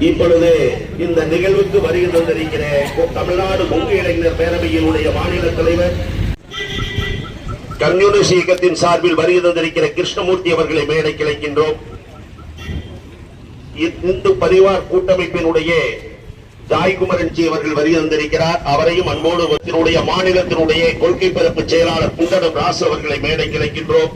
இப்பொழுது இந்த நிகழ்வுக்கு வருகை தந்திருக்கிற தமிழ்நாடு கொங்கு இளைஞர் பேரவையினுடைய மாநில தலைவர் கம்யூனிஸ்ட் இயக்கத்தின் சார்பில் வருகின்றிருக்கிற கிருஷ்ணமூர்த்தி அவர்களை மேடை கிளைக்கின்றோம் இந்து பரிவார் கூட்டமைப்பினுடைய ஜாய்குமரன்ஜி அவர்கள் வருகின்றிருக்கிறார் அவரையும் அன்போடு மாநிலத்தினுடைய கொள்கை பரப்பு செயலாளர் குண்டடம் ராசு அவர்களை மேடை கிளைக்கின்றோம்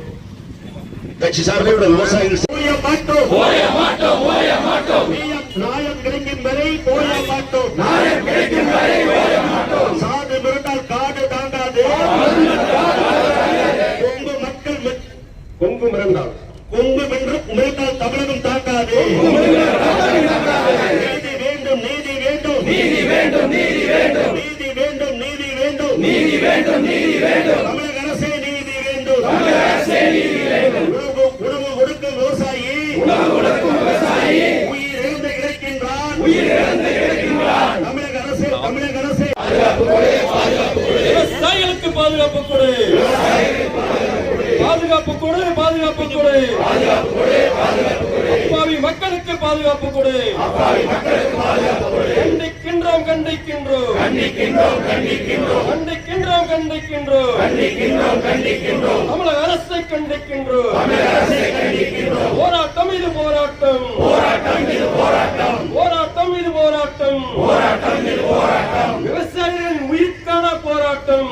கட்சி சார்பில் விவசாயிகள் ஓய மாட்டோம் ஓய மாட்டோம் ஓய மாட்டோம் நியாயம் கிடைக்கும் வரை ஓய மாட்டோம் நியாயம் கிடைக்கும் வரை ஓய மாட்டோம் சாது மிரட்டால் காடு தாண்டாது மக்களுக்கு பாதுகாப்பு கொடு. கண்டிக்கின்றோம் கண்டிக்கின்றோம். கண்டிக்கின்றோம் கண்டிக்கின்றோம். தமிழக அரசை கண்டிக்கின்றோம். போராட்டம் இது போராட்டம். போராட்டம் இது போராட்டம். விவசாயிகளின் உயிர்க்கான போராட்டம்.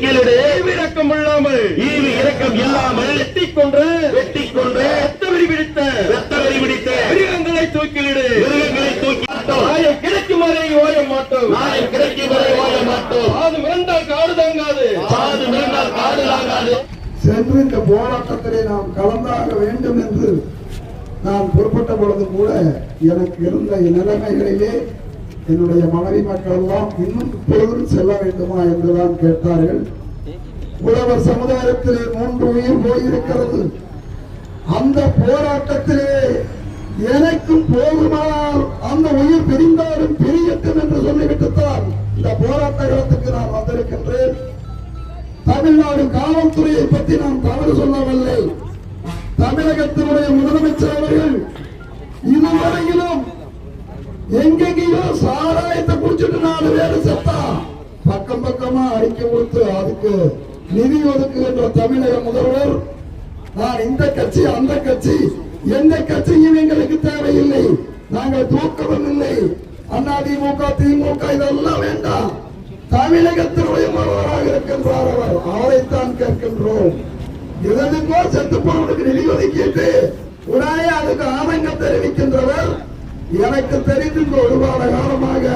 தூக்கிலிடு ஈவிரக்கம் இல்லாமல் ஈவு இரக்கம் இல்லாமல் வெட்டிக் கொன்று வெட்டிக் கொண்டு ரத்தவெறி பிடித்த ரத்த வரி பிடித்த மிருகங்களை தூக்கிலிடு. மிருகங்களை தூக்கி நியாயம் கிடைக்கும் வரை ஓய மாட்டோம். நாளை கிடைக்கும் வரை ஓய மாட்டோம். அது மிரண்டால் காடு தாங்காது. சாது மீண்டால் காடு ஆகாது சென்று இந்த போராட்டத்திலே நாம் கலந்தாக வேண்டும் என்று நான் புறப்பட்ட பொழுது கூட எனக்கு இருந்த நிலைமைகளிலே என்னுடைய மனைவி மக்கள் எல்லாம் இன்னும் இப்பொழுதும் செல்ல வேண்டுமா என்றுதான் கேட்டார்கள். உழவர் சமுதாயத்திலே மூன்று உயிர் போயிருக்கிறது. அந்த போராட்டத்திலே எனக்கும் போதுமானால் அந்த உயிர் பிரிந்தாலும் பிரியட்டும் என்று சொல்லிவிட்டுத்தான் இந்த போராட்ட காலத்துக்கு நான் வந்திருக்கின்றேன். தமிழ்நாடு காவல்துறையை பற்றி நான் தவறு சொல்ல நிதி ஒதுக்குகின்ற தமிழக முதல்வர் நான் இந்த கட்சி அந்த கட்சி எந்த கட்சியும் எங்களுக்கு தேவையில்லை. நாங்கள் தூக்கவும் இல்லை. அதிமுக திமுக இதெல்லாம் வேண்டாம். தமிழகத்தினுடைய முதல்வராக இருக்கின்றார் அவர். அவரைத்தான் கேட்கின்றோம். எதற்கோ செத்து போனவனுக்கு நிதி ஒதுக்கிட்டு உடனே அதுக்கு ஆதங்கம் தெரிவிக்கின்றவர். எனக்கு தெரிந்து இந்த ஒரு வார காலமாக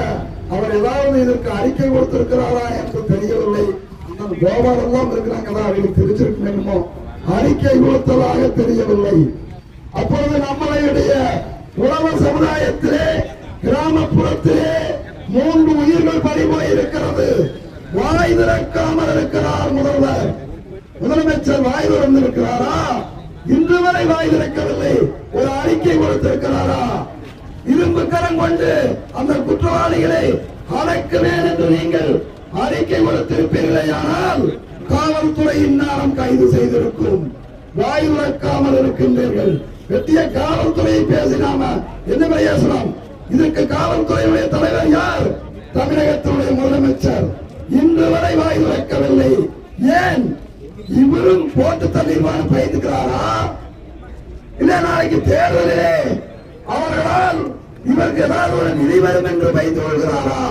அவர் ஏதாவது இதற்கு அறிக்கை கொடுத்திருக்கிறாரா என்று தெரியவில்லை. ஆனால் கோபாலெல்லாம் இருக்கிறாங்களா அவர்களுக்கு தெரிஞ்சிருக்க வேண்டுமோ அறிக்கை கொடுத்ததாக தெரியவில்லை. அப்பொழுது நம்மளுடைய உழவர் சமுதாயத்திலே கிராமப்புறத்திலே மூன்று உயிர்கள் பறிமுறை இருக்கிறது வாய் திறக்காமல் இருக்கிறார் முதல்வர். முதலமைச்சர் வாய் திறந்திருக்கிறாரா? இன்று வரை வாய் திறக்கவில்லை. ஒரு அறிக்கை கொடுத்திருக்கிறாரா? இரும்பு கரம் கொண்டு அந்த குற்றவாளிகளை அடக்குவேன் என்று நீங்கள் அறிக்கை கொடுத்திருப்பீர்களே ஆனால் காவல்துறை இன்னாரம் கைது செய்திருக்கும். வாய் உறக்காமல் இருக்கின்றீர்கள். வெட்டிய காவல்துறையை பேசினாம என்ன பேசலாம் இதற்கு காவல்துறையுடைய தலைவர் யார்? தமிழகத்தினுடைய முதலமைச்சர். இன்று வரை வாய் உறக்கவில்லை. ஏன்? இவரும் போட்டு தள்ளிடுவான பயந்துக்கிறாரா இல்ல நாளைக்கு தேர்தலிலே அவர்களால் இவருக்கு ஏதாவது ஒரு நிதி வரும் என்று பயந்து கொள்கிறாரா?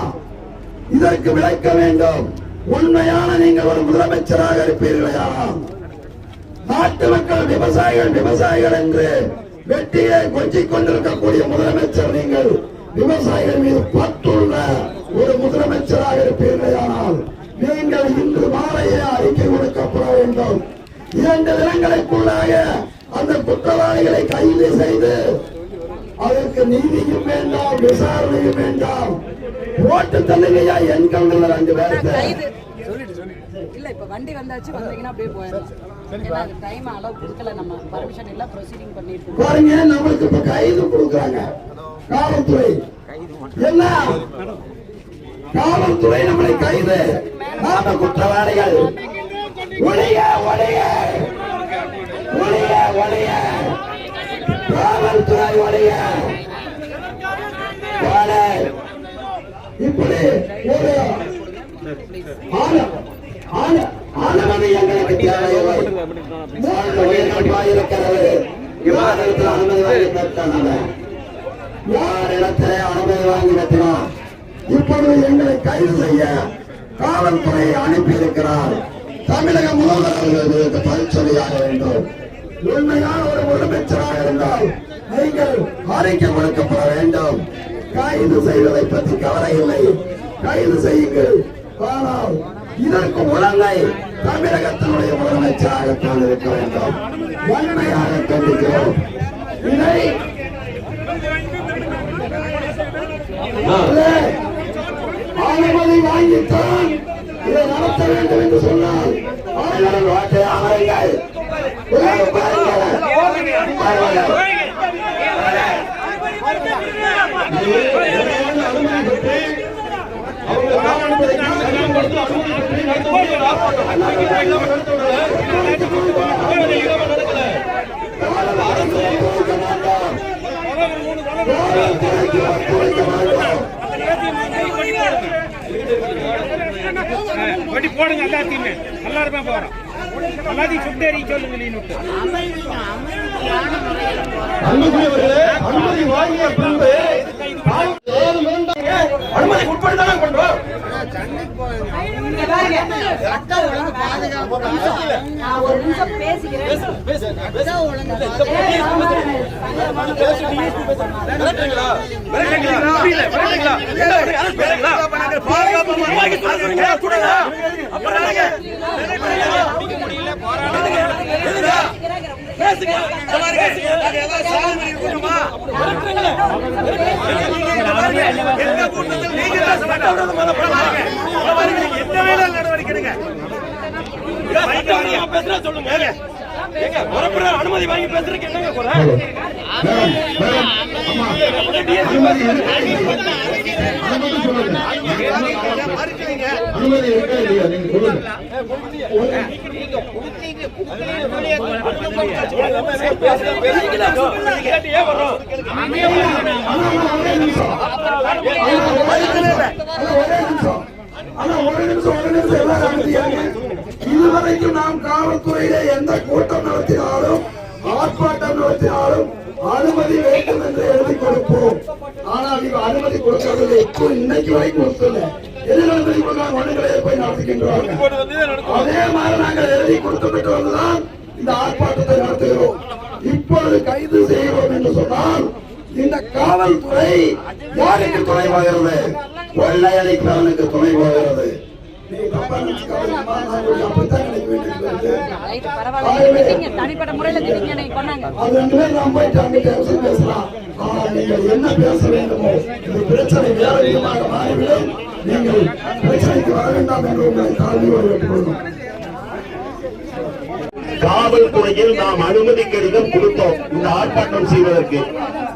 இதற்கு விளக்க வேண்டும். உண்மையான நீங்கள் ஒரு முதலமைச்சராக இருப்பீர்களா? நாட்டு மக்கள் விவசாயிகள் விவசாயிகள் என்று வெட்டியை கொஞ்சிக் கொண்டிருக்கக்கூடிய முதலமைச்சர் நீங்கள் விவசாயிகள் மீது பற்றுள்ள ஒரு முதலமைச்சராக இருப்பீர்களானால் நீங்கள் இன்று மாலையே அறிக்கை கொடுக்கப்பட வேண்டும். இரண்டு தினங்களுக்குள்ளாக அந்த குற்றவாளிகளை கைது செய்து அதற்கு நீதியும் வேண்டாம் விசாரணையும் வேண்டாம் ஓட்டு தள்ளுகையா என் கண்கள் ரெண்டு பேருக்கு இல்ல இப்ப வண்டி வந்தாச்சு வந்தீங்கன்னா அப்படியே போயிடலாம். டைம் அளவு கொடுக்கல நம்ம பர்மிஷன் எல்லாம் ப்ரொசீடிங் பண்ணிட்டு. பாருங்க நம்மளுக்கு இப்ப கைது கொடுக்குறாங்க. காவல்துறை. என்ன? காவல்துறை நம்மளை கைது. நாம குற்றவாளிகள். ஒளிய ஒளிய. ஒளிய ஒளிய. காவல்துறை ஒளிய. இப்படி ஒரு ஆன- எங்களுக்கு தேவையில்லை. மூன்று உயிர்கள் இருக்கிறது. விவாதத்தில் அனுமதி வாங்கி யார் இடத்திலே அனுமதி வாங்கி பெற்றினார் இப்பொழுது எங்களை கைது செய்ய காவல்துறை அனுப்பி இருக்கிறார் தமிழக முதல்வர்களுக்கு பரிசோதியாக வேண்டும். உண்மையான ஒரு முதலமைச்சராக இருந்தால் நீங்கள் அறிக்கை கொடுக்கப்பட வேண்டும். கைது செய்வதை பற்றி கவலை இல்லை. கைது செய்யுங்கள் ஆனால் இதற்கு முழங்கை தமிழகத்தினுடைய முதலமைச்சராகத்தான் இருக்க வேண்டும். வன்மையாக கண்டிக்கிறோம் இதை அனுமதி வாங்கித்தான் இதை நடத்த வேண்டும் என்று சொன்னால் ஆயிரம் வாட்டை அமருங்கள் உலக பாருங்கள் பாருங்கள். அவங்க காவல்துறை சட்டம் கொடுத்து அனுமதி பெற்று நடத்த முடியும் அனுமதி இல்லாம நடக்கல அரசை கொடுக்க மாட்டோம். காவல்துறைக்கு ஒத்துழைக்க மாட்டோம். வண்டி போடுங்க எல்லாத்தையுமே. எல்லாருமே போறோம். எல்லாத்தையும் சுட்டேறி சொல்லுங்க நீ நுட்டு. சாலை பண்ணி இருக்கணுமா எந்த கூட்டத்தில் நீங்க எந்த வேலை நான் எடுங்க பேசுறா சொல்லுங்க ஏங்க புறப்புற அனுமதி வாங்கி பேசுறதுக்கு என்னங்க குறை ஆனா ஒரு நிமிஷம் ஒரு நிமிஷம் எல்லாரும் அமைதியாங்க. இதுவரைக்கும் நாம் காவல்துறையில எந்த கூட்டம் நடத்தினாலும் ஆர்ப்பாட்டம் நடத்தினாலும் அனுமதி வேண்டும் என்று எழுதி கொடுப்போம். ஆனால் இவ அனுமதி கொடுக்கவில்லை. இப்போ இன்னைக்கு வரைக்கும் கொடுக்கல. எதில் அனுமதி கொடுக்காம மனுக்களை போய் நடத்துகின்றாங்க அதே மாதிரி நாங்கள் எழுதி கொடுத்துவிட்டு வந்துதான் இந்த ஆர்ப்பாட்டத்தை நடத்துகிறோம். இப்பொழுது கைது செய்கிறோம் என்று சொன்னால் இந்த காவல்துறை யாருக்கு துணை போகிறது கொள்ளையடிக்கிறவனுக்கு துணை போகிறது. தனிப்பட்ட முறையில என்னை பேச வேண்டுமோ இந்த பிரச்சனை வேற விதமாக மாறிவிடும். நீங்கள் பிரச்சனைக்கு வர வேண்டாம் என்று உங்களை தாழ்மையோடு கேட்டுக்கொள்கிறோம் காவல்துறையில் நாம் அனுமதி கடிதம் கொடுத்தோம். இந்த ஆர்ப்பாட்டம் செய்வதற்கு.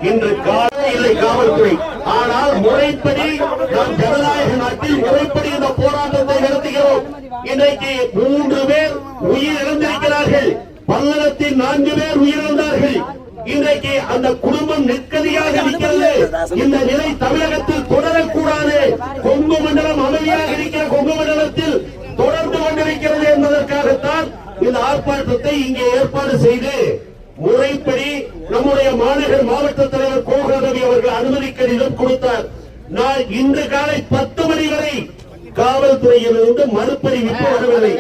இன்று காலை இல்லை காவல்துறை. ஆனால் முறைப்படி நாம் ஜனநாயக நாட்டில் முறைப்படி இந்த போராட்டத்தை நடத்துகிறோம். இன்றைக்கு மூன்று பேர் உயிரிழந்திருக்கிறார்கள். பல்லடத்தில் நான்கு பேர் உயிரிழந்தார்கள். இன்றைக்கு அந்த குடும்பம் நெற்கதியாக இருக்கிறது இந்த நிலை தமிழகத்தில் தொடரக்கூடாது. கொங்கு மண்டலம் அமைதியாக இருக்கிற கொங்கு மண்டலத்தில் தொடர்ந்து கொண்டிருக்கிறது என்பதற்காகத்தான் இந்த ஆர்ப்பாட்டத்தை இங்கே ஏற்பாடு செய்து முறைப்படி நம்முடைய மாநகர் மாவட்டத்தில் அனுமதி கடிதம் கொடுத்தார். நான் இன்று காலை பத்து மணி வரை காவல்துறையிலிருந்து மறுபறிவிப்பு வரவில்லை.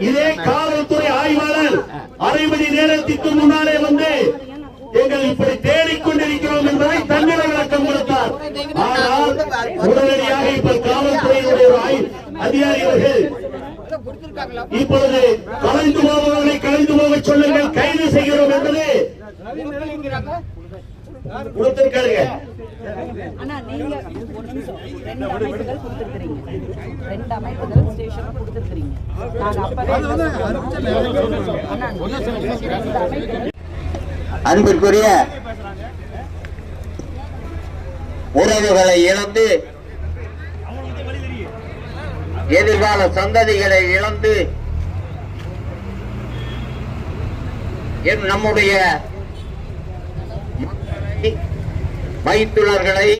இதே காவல்துறை ஆய்வாளர் அரை மணி நேரத்திற்கு முன்னாலே வந்து எங்கள் இப்படி தேடிக்கொண்டிருக்கிறோம் என்பதை தன்னிலை விளக்கம் கொடுத்தார். ஆனால் உடனடியாக இப்ப காவல்துறையினுடைய ஒரு ஆய்- அதிகாரி அவர்கள் இப்பொழுது கலைந்து போபவர்களை கலைந்து போக சொல்லுங்கள் கைது செய்கிறோம் என்பது கொடுத்திருக்காருங்க. அண்ணா நீங்க ஒரு நிமிஷம் ரெண்டு அமைப்புகள் கொடுத்துருக்கீங்க ரெண்டு அமைப்புகள் ஸ்டேஷன் கொடுத்துருக்கீங்க நாங்க அப்பவே அன்பிற்குரிய உறவுகளை இழந்து எதிர்கால சந்ததிகளை இழந்து நம்முடைய மைத்துளர்களை